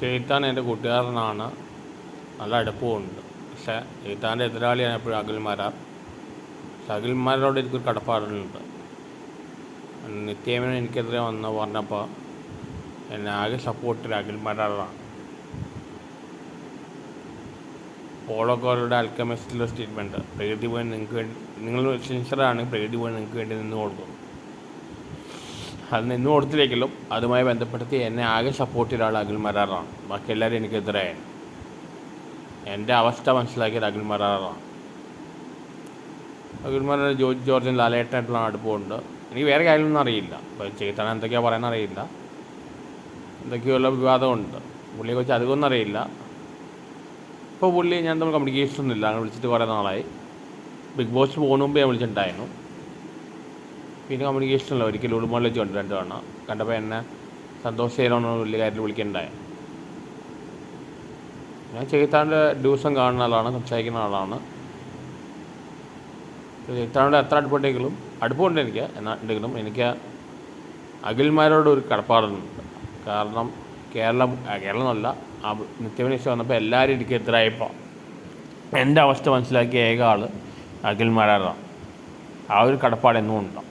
ചെയ്ത്താൻ എന്റെ കൂട്ടുകാരനാണ്. നല്ല അടുപ്പമുണ്ട്. പക്ഷേ ചെയ്താന്റെ എതിരാളിയാണ് എപ്പോഴും അഖിൽമാരാർ പക്ഷെ അഖിൽമാരോട് എനിക്കൊരു കടപ്പാടുണ്ട്. നിത്യമേന എനിക്കെതിരെ വന്ന് പറഞ്ഞപ്പോൾ എന്നെ ആകെ സപ്പോർട്ട് അഖിൽമാരാറാണ് പോളോക്കോറുടെ അൽക്കമിസ്റ്റിലെ സ്റ്റേറ്റ്മെന്റ് പ്രകൃതി പോയി നിങ്ങൾക്ക് വേണ്ടി നിങ്ങൾ സിൻസറാണ് പ്രകൃതി പോയി നിങ്ങൾക്ക് വേണ്ടി നിന്ന് കൊടുക്കും അത് നിന്ന് കൊടുത്തില്ലെങ്കിലും അതുമായി ബന്ധപ്പെടുത്തി എന്നെ ആകെ സപ്പോർട്ട് ചെയ്ത ആൾ അഖിൽ മരാറാണ്. ബാക്കി എല്ലാവരും എനിക്കെതിരായാണ് എന്റെ അവസ്ഥ മനസ്സിലാക്കിയത് അഖിൽ മരാറാണ്. അഖിൽ മരാർ ജോർജ് ജോർജും ലാലേട്ടനായിട്ടുള്ള അടുപ്പമുണ്ട് എനിക്ക് വേറെ കാര്യമൊന്നും അറിയില്ല. ഇപ്പോൾ ചേത്തന എന്തൊക്കെയാണ് പറയാൻ അറിയില്ല. എന്തൊക്കെയുള്ള വിവാദമുണ്ട്. പുള്ളിയെ കുറിച്ച് അധികമൊന്നും അറിയില്ല. ഇപ്പോൾ പുള്ളി ഞാൻ തമ്മിൽ കമ്മ്യൂണിക്കേഷൻ ഒന്നുമില്ല. അങ്ങനെ വിളിച്ചിട്ട് കുറേ നാളായി. ബിഗ് ബോസ് പോകുന്ന ഞാൻ വിളിച്ചിട്ടുണ്ടായിരുന്നു. പിന്നെ കമ്മ്യൂണിക്കേഷൻ അല്ല ഉടുമ്പളിൽ വെച്ച് കണ്ടു രണ്ട് തവണ കണ്ടപ്പോൾ എന്നെ സന്തോഷ് ചെയ്യണമെന്ന് വലിയ കാര്യത്തിൽ വിളിക്കണ്ടായി. ഞാൻ ചെയ്ത്താന്റെ ദിവസം കാണുന്ന ആളാണ് സംസാരിക്കുന്ന ആളാണ്. ചെയ്താണ്ട് എത്ര അടുപ്പുണ്ടെങ്കിലും അടുപ്പമുണ്ട് എനിക്ക്. എന്നാൽ ഉണ്ടെങ്കിലും എനിക്ക് അഖിൽമാരോട് ഒരു കടപ്പാടുണ്ട്. കാരണം കേരളം കേരളം എന്നല്ല ആ നിത്യവിനീശ വന്നപ്പോൾ എല്ലാവരും എനിക്ക് എതിരായപ്പോൾ എന്റെ അവസ്ഥ മനസ്സിലാക്കിയ ഏക ആൾ അഖിൽമാരാണ്. ആ ഒരു കടപ്പാട് എന്നും ഉണ്ടാവും